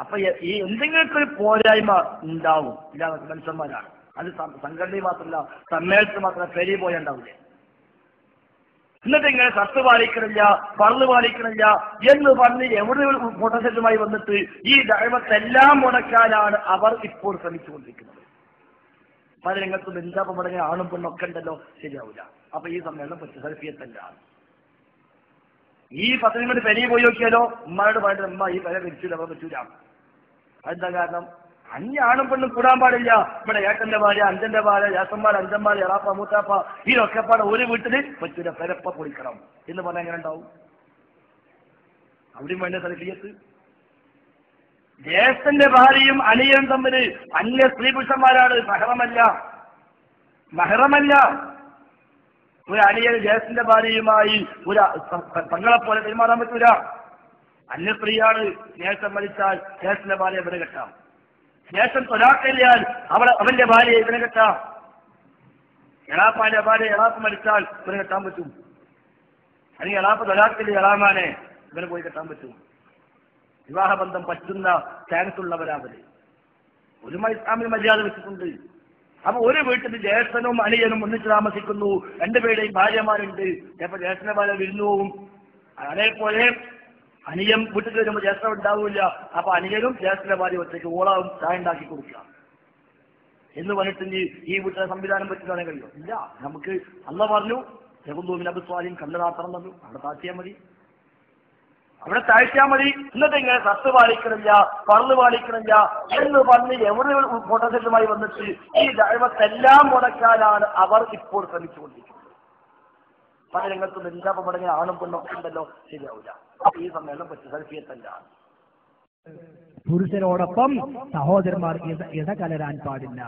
അപ്പൊ ഈ എന്തെങ്കിലുമൊക്കെ ഒരു പോരായ്മ ഉണ്ടാവും. ഇല്ലാതെ മനുഷ്യന്മാരാണ്. അത് സംഘടന മാത്രമല്ല സമ്മേളനത്തിൽ മാത്രമല്ല പെരി പോയ ഉണ്ടാവില്ലേ? എന്നിട്ട് ഇങ്ങനെ കത്ത് പാലിക്കണില്ല പറന്ന് പാലിക്കണില്ല എന്ന് പറഞ്ഞ് എവിടെ ഫോട്ടോസെറ്റുമായി വന്നിട്ട് ഈ ദൈവത്തെല്ലാം മുടക്കാനാണ് അവർ ഇപ്പോൾ ശ്രമിച്ചുകൊണ്ടിരിക്കുന്നത്. പല രംഗത്തും എന്താ മുടങ്ങിയ ആണും പെണ്ണൊക്കെ ഉണ്ടല്ലോ ശരിയാവില്ല. അപ്പൊ ഈ സമ്മേളനം പറ്റി സെൽഫിയത്തല്ല. ഈ പത്ത് കൊണ്ട് പെരിയെ പോയി നോക്കിയാലോ? ഉമ്മയോട് പറഞ്ഞിട്ട് ഉമ്മ ഈ പെര പിരിച്ചില്ല അപ്പൊ പറ്റൂല. അതെന്താ കാരണം? ആണും പെണ്ണും കൂടാൻ പാടില്ല. ഇവിടെ ഏട്ടന്റെ ഭാര്യ അഞ്ചന്റെ ഭാര്യ ഏട്ടന്മാർ അഞ്ചന്മാർ എറാപ്പ മൂത്താപ്പ ഈ ഒക്കെപ്പാട് ഒരു വീട്ടിൽ പറ്റൂല. പെരപ്പ പൊളിക്കണം. എന്ന് പറഞ്ഞാൽ എങ്ങനെ ഉണ്ടാവും? അവിടെയും വേണ്ട തലക്കിയത്ത് ജ്യേഷ്ഠന്റെ ഭാര്യയും അനിയനും തമ്മിൽ അന്യ സ്ത്രീ പുരുഷന്മാരാണ്. മഹറമല്ല. മഹറമല്ല. ഒരു അലിയൻ ജ്യേഷ്ഠന്റെ ഭാര്യയുമായി ഒരു തങ്ങളെ പോലെ പെരുമാറാൻ പറ്റൂല. അന്യ സ്ത്രീയാണ് ജ്യേഷ്ഠൻ മരിച്ചാൽ ജ്യേഷ്ഠന്റെ ഭാര്യ ഇവരെ കെട്ടാം. ജ്യേഷ്ഠൻ തൊലാക്കല്യാൽ അവളെ അവന്റെ ഭാര്യയെ ഇവനെ കെട്ടാം. എളാപ്പാന്റെ ഭാര്യ എളാപ്പ് മരിച്ചാൽ ഇവനെ കെട്ടാൻ പറ്റും. അല്ലെങ്കിൽ എളാപ്പ് തൊലാക്കൽ എളാമാനെ ഇവനെ പോയി കെട്ടാൻ പറ്റും. വിവാഹബന്ധം പറ്റുന്ന ചാൻസ് ഉള്ളവരാവര് ഒരു മൈസ്ലാമിൽ മര്യാദ വെച്ചിട്ടുണ്ട്. അപ്പൊ ഒരു വീട്ടിൽ ജ്യേഷ്ഠനും അനിയനും ഒന്നിച്ച് താമസിക്കുന്നു. രണ്ടുപേരുടെയും ഭാര്യമാരുണ്ട്. ചിലപ്പോ ജ്യേഷ്ഠന്റെ ഭാര്യ വിരുന്നു പോവും അതേപോലെ അനിയൻ വീട്ടിൽ വരുമ്പോൾ ജ്യേഷ്ഠൻ ഉണ്ടാവില്ല. അപ്പൊ അനിയനും ജ്യേഷ്ഠന്റെ ഭാര്യ ഒറ്റയ്ക്ക് ഓളാവും ചായ ഉണ്ടാക്കി കൊടുക്കുക. എന്ന് പറഞ്ഞിട്ട് ഈ വീട്ടിലെ സംവിധാനം പറ്റുന്നതാണ് കഴിയോ ഇല്ല. നമുക്ക് അല്ല പറഞ്ഞു ജഗന്തൂമിന് കണ്ണു കണ്ണുനാത്രം തന്നു അവിടെ താത്തിയാൽ മതി. അവിടെ താഴ്ത്തിയാൽ മതി. എന്നിട്ട് ഇങ്ങനെ സത്ത് പാലിക്കണില്ല പറന്ന് പാലിക്കണില്ല എന്ന് പറഞ്ഞ് എവിടെ ഫോട്ടോസെറ്റുമായി വന്നിട്ട് ഈ ദൈവത്തെല്ലാം മുടക്കാനാണ് അവർ ഇപ്പോൾ ശ്രമിച്ചുകൊണ്ടിരിക്കുന്നത്. പല രംഗത്തും ബന്ധാപ്പം മുടങ്ങി ആണും പെണ്ണും ഉണ്ടല്ലോ. ശരിയാവില്ല. ഈ സമ്മേളനം പറ്റി സെൽഫിയത്തല്ല പുരുഷനോടൊപ്പം സഹോദരന്മാർ ഇടകലരാൻ പാടില്ല.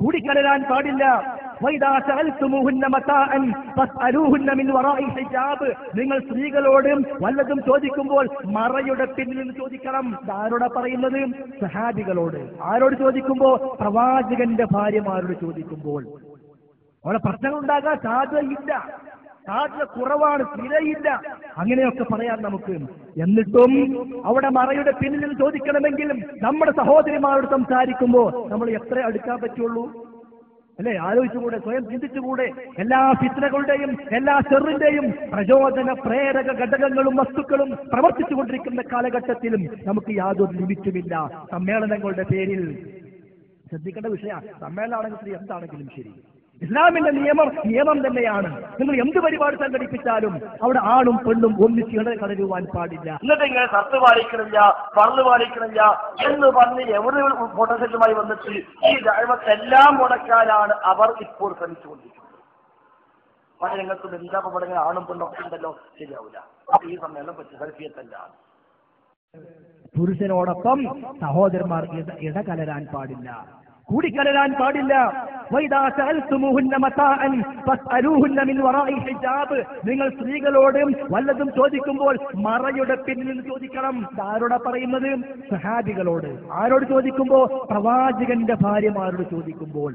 കൂടിക്കലരാൻ പാടില്ല. നിങ്ങൾ സ്ത്രീകളോട് വല്ലതും ചോദിക്കുമ്പോൾ മറയുടെ പിന്നിൽ നിന്ന് ചോദിക്കണം. ആരോടാ പറയുന്നത്? സഹാബികളോട്. ആരോട് ചോദിക്കുമ്പോൾ? പ്രവാചകന്റെ ഭാര്യമാരോട് ചോദിക്കുമ്പോൾ. അവിടെ പ്രശ്നങ്ങൾ ഉണ്ടാകാൻ സാധ്യതയില്ല. സാധ്യത കുറവാണ് തിരയില്ല അങ്ങനെയൊക്കെ പറയാൻ നമുക്ക് എന്നിട്ടും അവിടെ മറയുടെ പിന്നിൽ ചോദിക്കണമെങ്കിലും നമ്മുടെ സഹോദരിമാരോട് സംസാരിക്കുമ്പോൾ നമ്മൾ എത്ര അടുക്കാൻ പറ്റുള്ളൂ? അല്ലെ? ആലോചിച്ചുകൂടെ സ്വയം ചിന്തിച്ചുകൂടെ. എല്ലാ ഫിത്രകളുടെയും എല്ലാ ചെറിന്റെയും പ്രചോദന പ്രേരക ഘടകങ്ങളും വസ്തുക്കളും പ്രവർത്തിച്ചു കൊണ്ടിരിക്കുന്ന കാലഘട്ടത്തിലും നമുക്ക് യാതൊരു ലിമിറ്റുമില്ല. സമ്മേളനങ്ങളുടെ പേരിൽ. ശ്രദ്ധിക്കേണ്ട വിഷയമാണ്. സമ്മേളനമാണെങ്കിൽ എന്താണെങ്കിലും ശരി. ഇസ്ലാമിന്റെ നിയമം നിയമം തന്നെയാണ്. നിങ്ങൾ എന്ത് പരിപാടി സംഘടിപ്പിച്ചാലും അവിടെ ആണും പെണ്ണും ഒന്നിച്ച് ഇടയിൽ കടരുവാൻ പാടില്ല. എന്നിട്ട് ഇങ്ങനെ സത്ത് പാലിക്കണില്ല പറന്ന് പാലിക്കണില്ല എന്ന് പറഞ്ഞ് എവിടെ ഫോട്ടോസെറ്റുമായി വന്നിട്ട് ഈ ദൈവത്തെല്ലാം മുടക്കാനാണ് അവർ ഇപ്പോൾ ശ്രമിച്ചുകൊണ്ടിരിക്കുന്നത്. പല രംഗത്തും എന്താ മുടങ്ങിയ ആണും പെണ്ണും ഒക്കെ ഉണ്ടല്ലോ ശരിയാവില്ല. അപ്പൊ ഈ സമ്മേളനം പറ്റ പുരുഷനോടൊപ്പം സഹോദരന്മാർ ഇടകലരാൻ പാടില്ല. കൂടിക്കലരാൻ പാടില്ല. നിങ്ങൾ സ്ത്രീകളോട് വല്ലതും ചോദിക്കുമ്പോൾ മറയുടെ പിന്നിൽ നിന്ന് ചോദിക്കണം. ആരോടാ പറയുന്നത്? സഹാബികളോട്. ആരോട് ചോദിക്കുമ്പോൾ? പ്രവാചകന്റെ ഭാര്യമാരോട് ചോദിക്കുമ്പോൾ.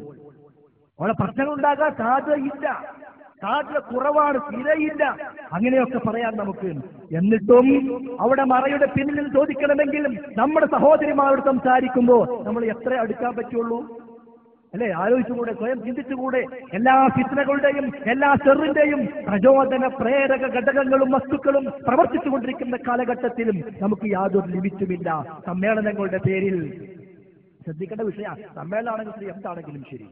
അവിടെ പ്രശ്നങ്ങൾ ഉണ്ടാകാൻ സാധ്യതയില്ല. സാധ്യത കുറവാണ് തിരയില്ല. അങ്ങനെയൊക്കെ പറയാൻ നമുക്ക് എന്നിട്ടും അവിടെ മറയുടെ പിന്നിൽ ചോദിക്കണമെങ്കിലും നമ്മുടെ സഹോദരിമാരോട് സംസാരിക്കുമ്പോൾ നമ്മൾ എത്ര അടുക്കാൻ പറ്റുള്ളൂ? അല്ലെ? ആലോചിച്ചുകൂടെ സ്വയം ചിന്തിച്ചുകൂടെ. എല്ലാ ഫിത്നകളുടെയും എല്ലാ ചെറിന്റെയും പ്രചോദന പ്രേരക ഘടകങ്ങളും വസ്തുക്കളും പ്രവർത്തിച്ചുകൊണ്ടിരിക്കുന്ന കാലഘട്ടത്തിലും നമുക്ക് യാതൊരു ലിമിറ്റുമില്ല. സമ്മേളനങ്ങളുടെ പേരിൽ. ശ്രദ്ധിക്കേണ്ട വിഷയം സമ്മേളനമാണെങ്കിൽ ശരി എന്താണെങ്കിലും ശരി.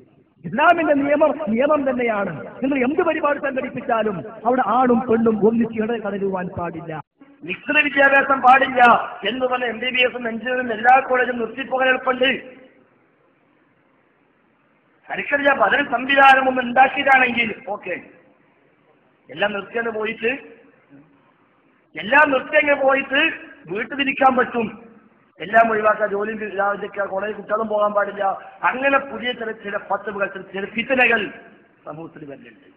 ഇസ്ലാമിന്റെ നിയമം നിയമം തന്നെയാണ്. നിങ്ങൾ എന്ത് പരിപാടി സംഘടിപ്പിച്ചാലും അവിടെ ആണും പെണ്ണും ഒന്നിച്ച് കടരുവാൻ പാടില്ല. മിശ്ര വിദ്യാഭ്യാസം പാടില്ല എന്ന് പറഞ്ഞ എം ബി ബി എസും എഞ്ചിനീയറും എല്ലാ കോളേജും നിർത്തിപ്പോകലെളുപ്പുണ്ട് എനിക്കറിയാം അതിന് ഒന്ന് ഉണ്ടാക്കിയതാണെങ്കിൽ ഓക്കെ. എല്ലാം നിർത്തിയങ്ങ് പോയിട്ട് എല്ലാം നിർത്തിയങ്ങ് പോയിട്ട് വീട്ടിലിരിക്കാൻ പറ്റും. എല്ലാം ഒഴിവാക്കാൻ ജോലിയും ഇല്ലാതിരിക്കുക കോളേജ് കുട്ടികളും പോകാൻ പാടില്ല. അങ്ങനെ പുതിയ ചില ചില പത്തുകൾ ചില ഫിത്തനകൾ സമൂഹത്തിൽ വരുന്നുണ്ട്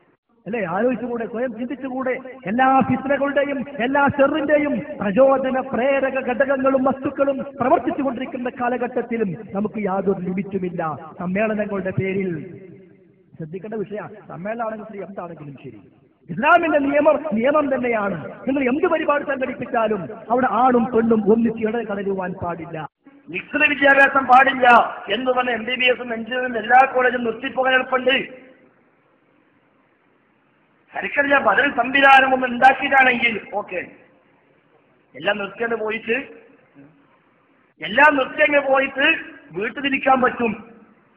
അല്ലെ? ആലോചിച്ചുകൂടെ സ്വയം ചിന്തിച്ചുകൂടെ. എല്ലാ ഫിത്തനകളുടെയും എല്ലാ ചെറിന്റെയും പ്രചോദന പ്രേരക ഘടകങ്ങളും വസ്തുക്കളും പ്രവർത്തിച്ചുകൊണ്ടിരിക്കുന്ന കാലഘട്ടത്തിലും നമുക്ക് യാതൊരു ലിമിറ്റുമില്ല. സമ്മേളനങ്ങളുടെ പേരിൽ. ശ്രദ്ധിക്കേണ്ട വിഷയമാണ്. സമ്മേളനമാണെങ്കിൽ ശരി എന്താണെങ്കിലും ശരി. ഇസ്ലാമിന്റെ നിയമം നിയമം തന്നെയാണ്. നിങ്ങൾ എന്ത് പരിപാടി സംഘടിപ്പിച്ചാലും അവിടെ ആണും പെണ്ണും ഒന്നിച്ച് ഇട കടരുവാൻ പാടില്ല. മിക്സഡ് വിദ്യാഭ്യാസം പാടില്ല എന്ന് പറഞ്ഞ എം ബി ബി എസും എഞ്ചിനീയറും എല്ലാ കോളേജും നിർത്തിപ്പോകാൻ എളുപ്പമുണ്ട് ശരിക്കറിയ ബദൽ സംവിധാനം ഒന്ന് ഉണ്ടാക്കിയിട്ടാണെങ്കിൽ ഓക്കെ. എല്ലാം നിർത്തേണ്ടി പോയിട്ട് എല്ലാം നിർത്തേണ്ടി പോയിട്ട് വീട്ടിലിരിക്കാൻ പറ്റും.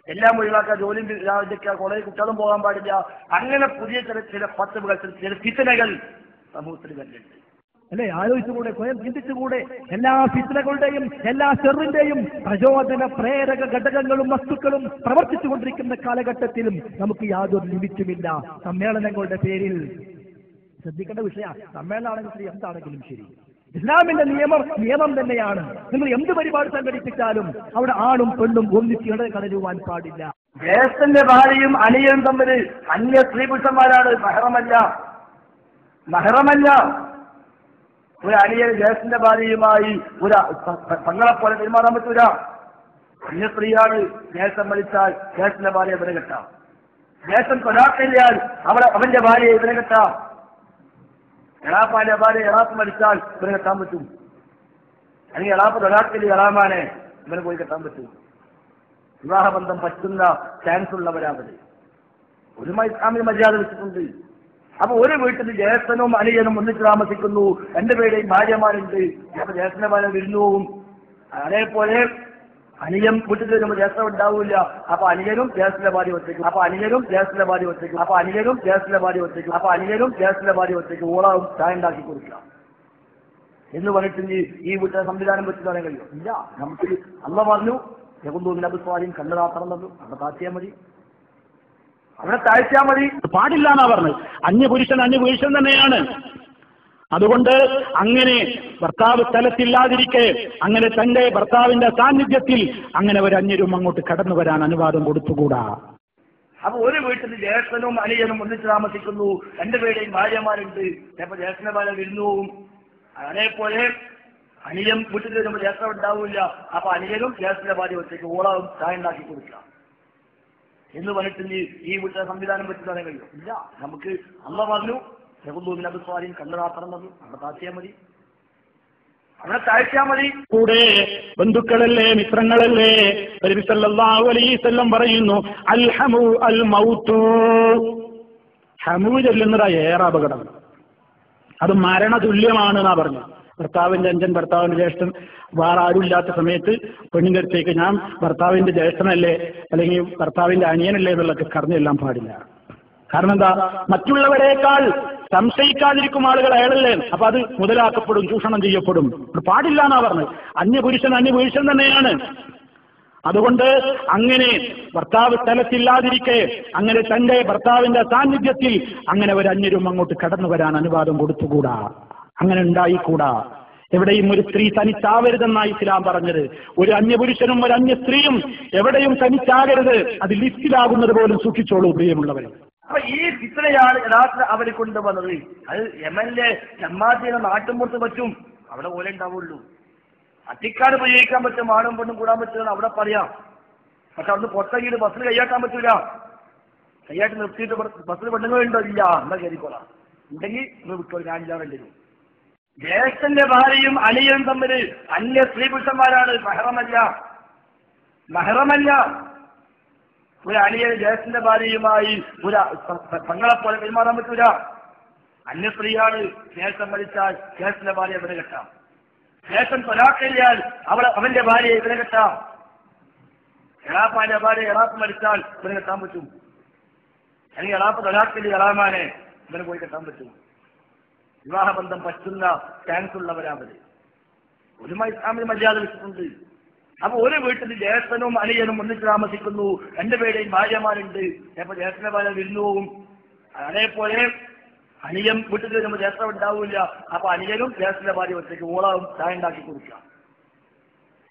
എല്ലാം ഒഴിവാക്കുക ജോലിയും ഇല്ലാതിരിക്കുക കോളേജ് കുട്ടികളും പോകാൻ പാടില്ല അങ്ങനെ പുതിയ ചില ചില പത്തുകൾ ചില ഫിത്തനകൾ സമൂഹത്തിൽ വരുന്നുണ്ട് അല്ലെ ആലോചിച്ചുകൂടെ സ്വയം ചിന്തിച്ചുകൂടെ എല്ലാ ഫിത്തനകളുടെയും എല്ലാ ചെറിന്റെയും പ്രചോദന പ്രേരക ഘടകങ്ങളും വസ്തുക്കളും പ്രവർത്തിച്ചുകൊണ്ടിരിക്കുന്ന കാലഘട്ടത്തിലും നമുക്ക് യാതൊരു ലിമിറ്റുമില്ല സമ്മേളനങ്ങളുടെ പേരിൽ ശ്രദ്ധിക്കേണ്ട വിഷയ സമ്മേളനമാണെങ്കിലും ശരി എന്താണെങ്കിലും ശരി ഇസ്ലാമിന്റെ നിയമം നിയമം തന്നെയാണ്. നിങ്ങൾ എന്ത് പരിപാടി സംഘടിപ്പിച്ചാലും അവിടെ ആണും പെണ്ണും ഒന്നിച്ച് കടരുവാൻ പാടില്ല. ജ്യേഷ്ഠന്റെ ഭാര്യയും അനിയനും തമ്മിൽ അന്യ സ്ത്രീ പുരുഷന്മാരാണ് മഹറമല്ല. മഹറമല്ല. ഒരു അനിയൻ ജ്യേഷ്ഠന്റെ ഭാര്യയുമായി ഒരു പങ്ങളെ പോലെ പെരുമാറാൻ പറ്റൂല. അന്യ സ്ത്രീയാണ് ജ്യേഷ്ഠം മരിച്ചാൽ ജ്യേഷ്ഠന്റെ ഭാര്യ വിലകെട്ടാം. കെട്ടാം ജ്യേഷ്ഠൻ അവിടെ അവളെ അവന്റെ ഭാര്യയെ ഇവരെ കെട്ടാം എളാപ്പാന്റെ ഭാര്യ എളാപ്പ് മരിച്ചാൽ ഇവരെ കെട്ടാൻ പറ്റും. അല്ലെങ്കിൽ എളാപ്പ് തൊലാക്കലി എളാമാനെ ഇവന് പോയി കെട്ടാൻ പറ്റും. വിവാഹബന്ധം പറ്റുന്ന ചാൻസ് ഉള്ളവരാവര് ഒരു ഇസ്ലാമിന് മര്യാദ വെച്ചിട്ടുണ്ട്. അപ്പൊ ഒരു വീട്ടിൽ ജ്യേഷ്ഠനും അനിയനും ഒന്നിച്ച് താമസിക്കുന്നു. രണ്ടുപേരുടെയും ഭാര്യമാരുണ്ട്. അപ്പൊ ഭാര്യ വിരുന്നു പോവും അതേപോലെ അനിയൻ വീട്ടിൽ വരുമ്പോൾ ജ്യേഷ്ഠം ഉണ്ടാവില്ല. അപ്പൊ അനിയനും ജ്യേഷ്ഠന്റെ ഭാര്യ ഒറ്റയ്ക്കും. അപ്പൊ അനിയനും ജ്യേഷ്ഠന്റെ ഭാര്യ ഒറ്റയ്ക്കും. അപ്പൊ അനിയനും ജ്യേഷ്ഠന്റെ ഭാര്യ ഒറ്റയ്ക്കും. അപ്പൊ അനിയനും ജ്യേഷ്ഠന്റെ ഭാര്യ ഒറ്റയ്ക്കും. ഓളാവും ചായ ഉണ്ടാക്കി കൊടുക്കാം എന്ന് പറഞ്ഞിട്ട് ഈ വീട്ടിലെ സംവിധാനം വെച്ച് പറയാൻ കഴിയും? ഇല്ല. നമുക്ക് അള്ള പറഞ്ഞു യകുന്തൂമിന് അബുസ്വാലിയും കണ്ണുതാ തന്നു. അവിടെ താഴ്ത്തിയാൽ മതി. അവിടെ താഴ്ത്തിയാൽ മതി. പാടില്ല എന്നാ പറഞ്ഞത്. അന്യപുരുഷൻ അന്യപുരുഷൻ തന്നെയാണ്. അതുകൊണ്ട് അങ്ങനെ ഭർത്താവ് സ്ഥലത്തില്ലാതിരിക്കെ അങ്ങനെ തന്റെ ഭർത്താവിന്റെ സാന്നിധ്യത്തിൽ അങ്ങനെ ഒരു അന്യരും അങ്ങോട്ട് കടന്നു വരാൻ അനുവാദം കൊടുത്തുകൂടാ. അപ്പൊ ഒരു വീട്ടിൽ ജ്യേഷ്ഠനും അനിയനും ഒന്നിച്ച് താമസിക്കുന്നു. രണ്ടുപേരുടെയും ഭാര്യമാരുണ്ട്. ചിലപ്പോ ജേഷ്ഠന ഭാര്യ വിരുന്നു അതേപോലെ അനിയൻ വീട്ടിൽ വരുമ്പോൾ ജ്യേഷ്ഠം ഉണ്ടാവില്ല. അപ്പൊ അനിയനും ജ്യേഷ്ഠന്റെ ഭാര്യ ഒറ്റയ്ക്ക് ഓളാവും ചായ ഉണ്ടാക്കി കൊടുക്കാം എന്ന് പറഞ്ഞിട്ട് ഈ വീട്ടിലെ സംവിധാനം കഴിയും ഇല്ല നമുക്ക് അമ്മ പറഞ്ഞു ചെകുന്തൂമിന് അബുസ്വാലിയും കണ്ണുതാ തന്നു അവിടെ താഴ്ത്തിയാൽ മതി. അവിടെ താഴ്ത്തിയാൽ മതി. കൂടെ ബന്ധുക്കളല്ലേ മിത്രങ്ങളല്ലേ? വസല്ലം പറയുന്നു അൽ ഹമു അൽ മൗത്തു ഹമു ചെല്ലുന്നതാ ഏറെ അപകടം. അത് മരണതുല്യമാണ് എന്നാ പറഞ്ഞു ഭർത്താവിന്റെ അഞ്ചൻ ഭർത്താവിന്റെ ജ്യേഷ്ഠൻ വേറെ ആരുമില്ലാത്ത സമയത്ത് പെണ്ണിന്റെ അടുത്തേക്ക് ഞാൻ ഭർത്താവിന്റെ ജ്യേഷ്ഠനല്ലേ അല്ലെങ്കിൽ ഭർത്താവിന്റെ അനിയനല്ലേ എന്നുള്ളത് കറഞ്ഞെല്ലാം പാടില്ല. കാരണം എന്താ? മറ്റുള്ളവരെക്കാൾ സംശയിക്കാതിരിക്കും ആളുകൾ അയാളല്ലേ? അപ്പൊ അത് മുതലാക്കപ്പെടും ചൂഷണം ചെയ്യപ്പെടും. പാടില്ല എന്നാ പറഞ്ഞത്. അന്യപുരുഷൻ അന്യപുരുഷൻ തന്നെയാണ്. അതുകൊണ്ട് അങ്ങനെ ഭർത്താവ് സ്ഥലത്തില്ലാതിരിക്കെ അങ്ങനെ തന്റെ ഭർത്താവിന്റെ സാന്നിധ്യത്തിൽ അങ്ങനെ ഒരു അന്യരും അങ്ങോട്ട് കടന്നു വരാൻ അനുവാദം കൊടുത്തുകൂടാ? അങ്ങനെ ഉണ്ടായിക്കൂടാ? എവിടെയും ഒരു സ്ത്രീ തനിച്ചാവരുതെന്നാണ് ഇസ്ലാം പറഞ്ഞത്. ഒരു അന്യപുരുഷനും ഒരു അന്യ സ്ത്രീയും എവിടെയും തനിച്ചാകരുത്. അത് ലിസ്റ്റിലാകുന്നത് പോലും സൂക്ഷിച്ചോളൂ പ്രിയമുള്ളവരെ. അപ്പൊ ഈ ഫിത്തനയാണ് യഥാർത്ഥ അവർ കൊണ്ടുവന്നത്. അത് യമനിലെ ജമ്മാത്തിയുടെ നാട്ടുമ്പുറത്ത് പറ്റും അവിടെ പോലെ ഉണ്ടാവുള്ളൂ. അത്തിക്കാട് ഉപയോഗിക്കാൻ പറ്റും ആണും പെണ്ണും കൂടാൻ പറ്റുമെന്ന് അവിടെ പറയാം. പക്ഷെ അവിടുന്ന് പുറത്തേക്ക് ബസ്സിൽ കൈയാക്കാൻ പറ്റൂല. കൈയാട്ട് നിർത്തിയിട്ട് ബസ്സിൽ പെണ്ണുങ്ങളുണ്ടോ? ഇല്ല. എന്നാ കയറിക്കോളാം ഉണ്ടെങ്കിൽ നിങ്ങൾ വിട്ടോ ഞാൻ ഇല്ല വേണ്ടി വരും. ജ്യേഷ്ഠന്റെ ഭാര്യയും അനിയനും തമ്മിൽ അന്യ സ്ത്രീ പുരുഷന്മാരാണ്. മഹറമല്ല. മഹറമല്ല. ഒരു അനിയൻ ജയസിന്റെ ഭാര്യയുമായി ഒരു പെങ്ങളെ പോലെ പെരുമാറാൻ പറ്റൂല. അന്യ സ്ത്രീയാണ് ശേഷം മരിച്ചാൽ ജ്യേഷ്ഠന്റെ ഭാര്യ ഇവിടെ കെട്ടാം. ശേഷം തൊലാക്കഴിയാൽ അവളെ അവന്റെ ഭാര്യയെ ഇവിടെ കെട്ടാം. എളാപ്പാന്റെ ഭാര്യ എളാപ്പ് മരിച്ചാൽ ഇവിടെ കെട്ടാൻ പറ്റും. അല്ലെങ്കിൽ എളാപ്പ് തൊലാക്കലി എളാമാനെ ഇവനെ പോയി കെട്ടാൻ പറ്റും. വിവാഹബന്ധം പറ്റുന്ന ചാൻസ് ഉള്ളവരാവര് ഒരു ഇസ്ലാമിക മര്യാദ വെച്ചിട്ടുണ്ട്. അപ്പൊ ഒരു വീട്ടിൽ ജ്യേഷ്ഠനും അനിയനും ഒന്നിച്ച് താമസിക്കുന്നു. രണ്ടു രണ്ടുപേരുടെയും ഭാര്യമാരുണ്ട്. ചിലപ്പോ ജ്യേഷ്ഠന്റെ ഭാര്യ വിരുന്നു പോകും അതേപോലെ അനിയൻ വീട്ടിൽ വരുമ്പോൾ ജ്യേഷ്ഠം ഉണ്ടാവില്ല. അപ്പൊ അനിയനും ജ്യേഷ്ഠന്റെ ഭാര്യ ഒറ്റയ്ക്ക് ഓളാവും ചായ ഉണ്ടാക്കി കൊടുക്കാം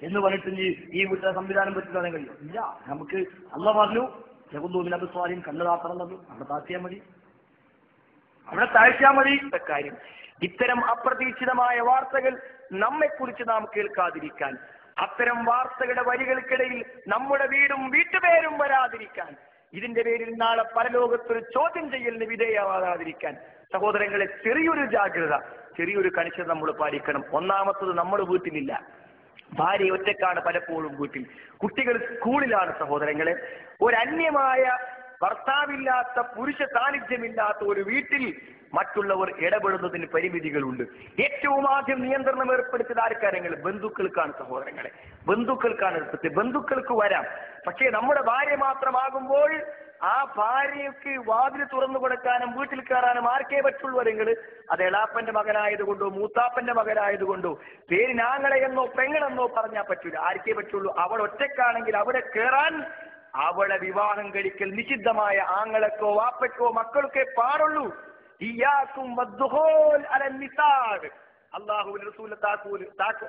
എന്ന് പറഞ്ഞിട്ട് ഈ വീട്ടിലെ സംവിധാനം വെച്ച് കഴിയും. ഇല്ല നമുക്ക് അല്ല പറഞ്ഞു അബുസ്വാലിയും കണ്ണുതാ തന്നു അവിടെ താഴ്ത്തിയാൽ മതി. അവിടെ താഴ്ത്തിയാൽ മതി. കാര്യം. ഇത്തരം അപ്രതീക്ഷിതമായ വാർത്തകൾ നമ്മെക്കുറിച്ച് നാം കേൾക്കാതിരിക്കാൻ അത്തരം വാർത്തകളുടെ വരികൾക്കിടയിൽ നമ്മുടെ വീടും വീട്ടുപേരും വരാതിരിക്കാൻ. ഇതിന്റെ പേരിൽ നാളെ പരലോകത്തൊരു ചോദ്യം ചെയ്യലിന് വിധേയമാകാതിരിക്കാൻ. സഹോദരങ്ങളെ ചെറിയൊരു ജാഗ്രത ചെറിയൊരു കണിശത നമ്മൾ പാലിക്കണം. ഒന്നാമത്തത് നമ്മുടെ വീട്ടിലില്ല. ഭാര്യ ഒറ്റക്കാണ് പലപ്പോഴും വീട്ടിൽ. കുട്ടികൾ സ്കൂളിലാണ് സഹോദരങ്ങളെ. ഒരു അന്യമായ ഭർത്താവില്ലാത്ത പുരുഷ സാന്നിധ്യമില്ലാത്ത ഒരു വീട്ടിൽ മറ്റുള്ളവർ ഇടപെടുന്നതിന് പരിമിതികളുണ്ട്. ഏറ്റവും ആദ്യം നിയന്ത്രണം ഏർപ്പെടുത്തിയത് ആർക്കാരെങ്കിൽ ബന്ധുക്കൾക്കാണ് സഹോദരങ്ങളെ. ബന്ധുക്കൾക്കാണ് ഏർപ്പെടുത്തിയത് ബന്ധുക്കൾക്ക് വരാം. പക്ഷേ നമ്മുടെ ഭാര്യ മാത്രമാകുമ്പോൾ ആ ഭാര്യയ്ക്ക് വാതിൽ തുറന്നു കൊടുക്കാനും വീട്ടിൽ കയറാനും ആർക്കേ പറ്റുള്ളൂ അല്ലെങ്കിൽ അത് എളാപ്പന്റെ മകനായതുകൊണ്ടോ മൂത്താപ്പന്റെ മകനായതുകൊണ്ടോ പേരിനാങ്ങളെ എന്നോ പെങ്ങളെന്നോ പറഞ്ഞാൽ പറ്റൂല. ആർക്കേ പറ്റുള്ളൂ. അവൾ ഒറ്റക്കാണെങ്കിൽ അവിടെ കയറാൻ അവളെ വിവാഹം കഴിക്കൽ നിഷിദ്ധമായ ആങ്ങളക്കോ വാപ്പയ്ക്കോ മക്കൾക്കേ പാടുള്ളൂ.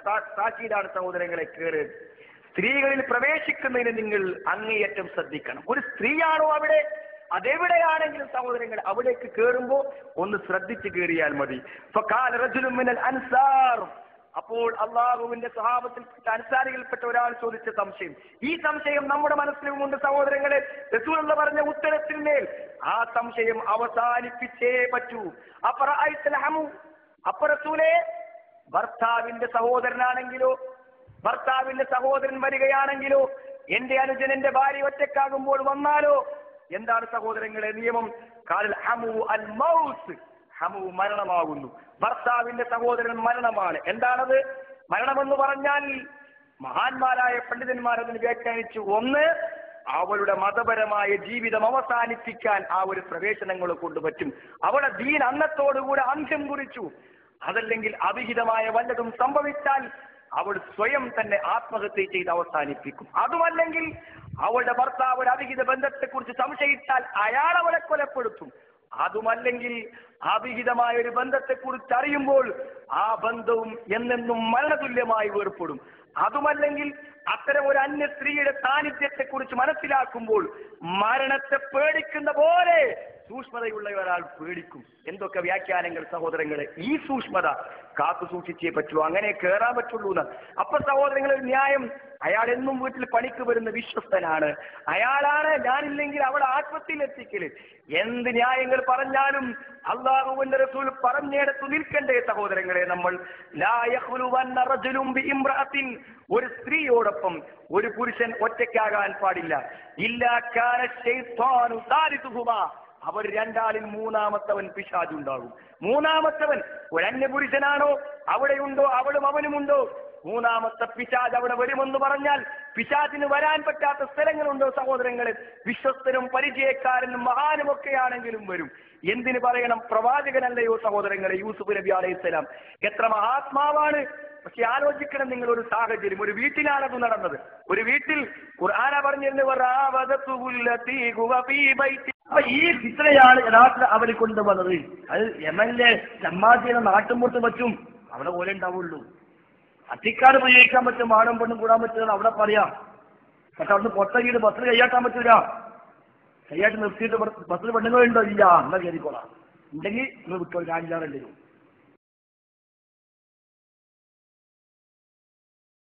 താ- താക്കീതാണ് സഹോദരങ്ങളെ കയറി സ്ത്രീകളിൽ പ്രവേശിക്കുന്നതിന് നിങ്ങൾ അങ്ങേയറ്റം ശ്രദ്ധിക്കണം. ഒരു സ്ത്രീയാണോ അവിടെ? അതെവിടെയാണെങ്കിലും സഹോദരങ്ങൾ അവിടേക്ക് കേറുമ്പോ ഒന്ന് ശ്രദ്ധിച്ചു കേറിയാൽ മതി. അൻസാർ. അപ്പോൾ അള്ളാഹുവിന്റെ സ്വഭാവത്തിൽപ്പെട്ട അനുസാരികൾപ്പെട്ട ഒരാൾ ചോദിച്ച സംശയം. ഈ സംശയം നമ്മുടെ മനസ്സിലുമുണ്ട് സഹോദരങ്ങളെ. റസൂലുള്ള പറഞ്ഞ ഉത്തരത്തിന്മേൽ ആ സംശയം അവസാനിപ്പിച്ചേ പറ്റൂ. അപ്പറ ഹമു. അപ്പ ഭർത്താവിന്റെ സഹോദരനാണെങ്കിലോ ഭർത്താവിന്റെ സഹോദരൻ വരികയാണെങ്കിലോ എന്റെ അനുജൻ എന്റെ ഭാര്യ ഒറ്റക്കാകുമ്പോൾ വന്നാലോ? എന്താണ് സഹോദരങ്ങളെ നിയമം? കാലിൽ ഹമു അൽ മൗസ് ഹമു മരണമാകുന്നു. ഭർത്താവിന്റെ സഹോദരൻ മരണമാണ്. എന്താണത്? മരണമെന്ന് പറഞ്ഞാൽ മഹാന്മാരായ പണ്ഡിതന്മാർ അതിന് വ്യാഖ്യാനിച്ചു. ഒന്ന് അവളുടെ മതപരമായ ജീവിതം അവസാനിപ്പിക്കാൻ ആ ഒരു പ്രവേശനങ്ങൾ കൊണ്ട് പറ്റും അവളെ ദീൻ അന്നത്തോടുകൂടെ അന്ത്യം കുറിച്ചു. അതല്ലെങ്കിൽ അവിഹിതമായ വല്ലതും സംഭവിച്ചാൽ അവൾ സ്വയം തന്നെ ആത്മഹത്യ ചെയ്ത് അവസാനിപ്പിക്കും. അതുമല്ലെങ്കിൽ അവളുടെ ഭർത്താവ് ഒരു അവിഹിത ബന്ധത്തെക്കുറിച്ച് സംശയിച്ചാൽ അയാൾ അവളെ കൊലപ്പെടുത്തും. അതുമല്ലെങ്കിൽ അവിഹിതമായ ഒരു ബന്ധത്തെ കുറിച്ച് അറിയുമ്പോൾ ആ ബന്ധവും എന്നെന്നും മരണതുല്യമായി വേർപ്പെടും. അതുമല്ലെങ്കിൽ അത്തരം ഒരു അന്യ സ്ത്രീയുടെ സാന്നിധ്യത്തെ കുറിച്ച് മനസ്സിലാക്കുമ്പോൾ മരണത്തെ പേടിക്കുന്ന പോലെ സൂക്ഷ്മതയുള്ള ഒരാൾ പേടിക്കും. എന്തൊക്കെ വ്യാഖ്യാനങ്ങൾ സഹോദരങ്ങളെ ഈ സൂക്ഷ്മത കാത്തു സൂക്ഷിച്ചേ പറ്റൂ അങ്ങനെ കയറാൻ പറ്റുള്ളൂ എന്ന്. അപ്പൊ സഹോദരങ്ങൾ ന്യായം. അയാൾ എന്നും വീട്ടിൽ പണിക്ക് വരുന്ന വിശ്വസ്തനാണ്. അയാളാണ് ഞാനില്ലെങ്കിൽ അവിടെ ആത്മത്തിൽ എത്തിക്കൽ എന്ത് ന്യായങ്ങൾ പറഞ്ഞാലും അള്ളാഹുവിന്റെ റസൂൽ പറഞ്ഞെടുത്തു നിൽക്കണ്ടേ സഹോദരങ്ങളെ നമ്മൾ. ഒരു സ്ത്രീയോടൊപ്പം ഒരു പുരുഷൻ ഒറ്റയ്ക്കാകാൻ പാടില്ല. ഇല്ലാ അവർ രണ്ടാളിൽ മൂന്നാമത്തവൻ പിശാജുണ്ടാകും മൂന്നാമത്തവൻ ഒരു അന്യപുരുഷനാണോ അവിടെയുണ്ടോ? അവളും അവനുമുണ്ടോ? മൂന്നാമത്തെ പിശാജ് അവിടെ വരുമെന്ന് പറഞ്ഞാൽ പിശാജിന് വരാൻ പറ്റാത്ത സ്ഥലങ്ങളുണ്ടോ സഹോദരങ്ങളെ? വിശ്വസ്തനും പരിചയക്കാരനും മഹാനുമൊക്കെയാണെങ്കിലും വരും. എന്തിന് പറയണം? പ്രവാചകനല്ലയോ സഹോദരങ്ങളെ? യൂസുഫ് നബി അലൈഹിസ്സലാം എത്ര മഹാത്മാവാണ്? പക്ഷെ ആലോചിക്കണം നിങ്ങൾ ഒരു സാഹചര്യം. ഒരു വീട്ടിലാണത് നടന്നത്. ഒരു വീട്ടിൽ ഖുർആന പറഞ്ഞിരുന്നു അപ്പൊ ഈ ഫിത്രയാണ് യഥാർത്ഥ അവർ കൊണ്ടുവന്നത്. അത് എ ചമ്മാജിയുടെ നാട്ടുമ്പുറത്ത് പറ്റും. അവിടെ പോലെ ഉണ്ടാവുള്ളൂ. അത്തിക്കാട് ഉപയോഗിക്കാൻ പറ്റും ആണും പെണ്ണും കൂടാൻ പറ്റുന്നത് അവിടെ പറയാം. പക്ഷെ അവിടുന്ന് പുറത്തേക്കിട്ട് ബസ്സിൽ കൈയാട്ടാൻ പറ്റൂല. കൈയാട്ട് നിർത്തിയിട്ട് ബസ്സിൽ പെണ്ണുങ്ങളുണ്ടോ? ഇല്ല. എന്നാ കയറിക്കോളാം. ഉണ്ടെങ്കിൽ നിങ്ങൾ വിട്ടോ കാണില്ലാറുണ്ട്